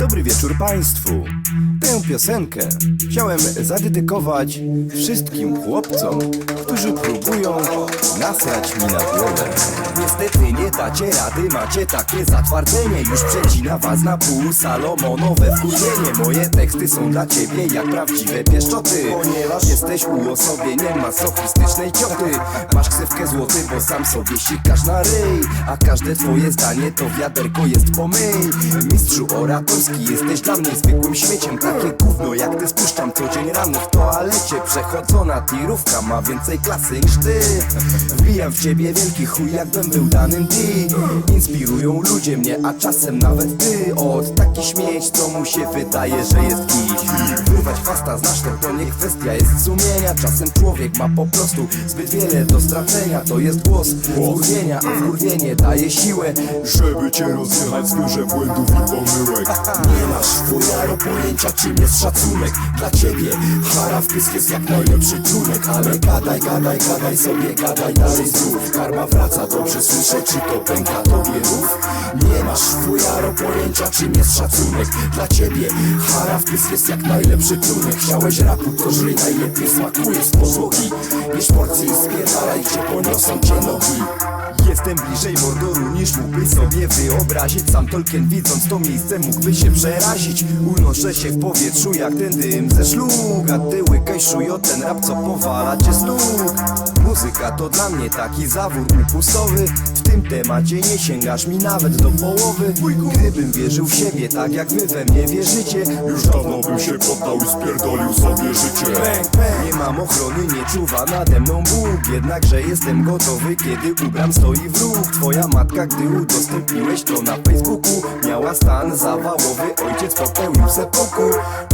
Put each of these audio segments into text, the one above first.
Dobry wieczór Państwu. Tę piosenkę chciałem zadedykować wszystkim chłopcom, którzy próbują nasrać mi na głowę. Niestety nie dacie rady, macie takie zatwardzenie. Już przecina was na pół salomonowe wkurwienie. Moje teksty są dla ciebie jak prawdziwe pieszczoty. Ponieważ jesteś uosobieniem masochistycznej cioty. Masz ksywkę złoty, bo sam sobie sikasz na ryj. A każde twoje zdanie to wiaderko jest pomyj. Mistrzu oratorski, jesteś dla mnie zwykłym śmieciem. Takie gówno jak ty spuszczam co dzień rano w toalecie. Przechodzona tirówka ma więcej klasy niż ty. Wbijam w ciebie wielki chuj, jakbym był danym ty. Inspirują ludzie mnie, a czasem nawet ty. Od taki śmieć, co mu się wydaje, że jest kiś. Nie kwestia jest sumienia. Czasem człowiek ma po prostu zbyt wiele do stracenia. To jest głos wkurwienia, a wkurwienie daje siłę. Żeby cię rozjechać z biurze błędów i pomyłek Nie masz fujaro pojęcia czym jest szacunek Dla ciebie chara w pysk jest jak najlepszy trunek Ale gadaj, gadaj, gadaj sobie, gadaj dalej znów Karma wraca, dobrze słyszę, czy to pęka tobie rów Nie masz fujaro pojęcia czym jest szacunek Dla ciebie chara w pysk jest jak najlepszy trunek Chciałeś rapu, żyj najlepiej smakuje z podłogi Bierz porcję i spierdalaj, gdzie poniosą cię nogi. Jestem bliżej Mordoru niż mógłbyś sobie wyobrazić. Sam Tolkien widząc to miejsce mógłby się przerazić. Unoszę się w powietrzu jak ten dym ze szlug A ty łykaj szujo ten rap co powala cię Muzyka to dla mnie taki zawór upustowy tym temacie nie sięgasz mi nawet do połowy. Gdybym wierzył w siebie tak jak wy we mnie wierzycie Już dawno bym się poddał i spierdolił sobie życie. Nie mam ochrony, nie czuwa nade mną Bóg Jednakże jestem gotowy, kiedy u bram stoi wróg Twoja matka, gdy udostępniłeś to na Facebooku Miała stan zawałowy, ojciec popełnił sepoku.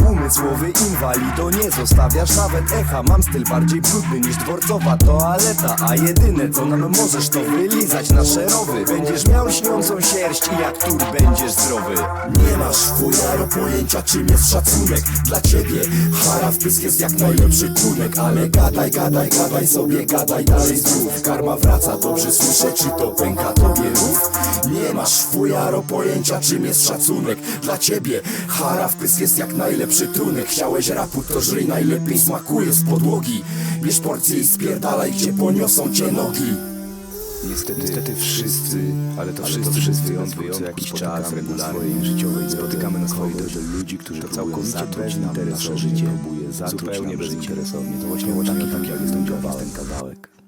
Umysłowy inwalido, nie zostawiasz nawet echa. Mam styl bardziej brudny niż dworcowa toaleta A jedyne co nam możesz to wylizać na szerowy Będziesz miał lśniącą sierść i jak tur będziesz zdrowy. Nie masz fujaro pojęcia czym jest szacunek. Dla ciebie chara w pysk jest jak najlepszy trunek Ale gadaj, gadaj, gadaj sobie, gadaj dalej znów. Karma wraca, dobrze słyszę, czy to pęka tobie rów? Nie masz fujaro pojęcia czym jest szacunek. Dla ciebie chara w pysk jest jak najlepszy trunek. Chciałeś rapu, to żyj najlepiej smakuje z podłogi. Bierz porcję i spierdalaj, gdzie poniosą cię nogi Niestety, Niestety wszyscy, ale to wszyscy, wszyscy wyjątków co jakiś czas regularnie życiowej spotykamy na swojej drodze ludzi, którzy całkowicie bezinteresownie życie, zupełnie bezinteresownie, to właśnie taki, taki jak jest ten kawałek.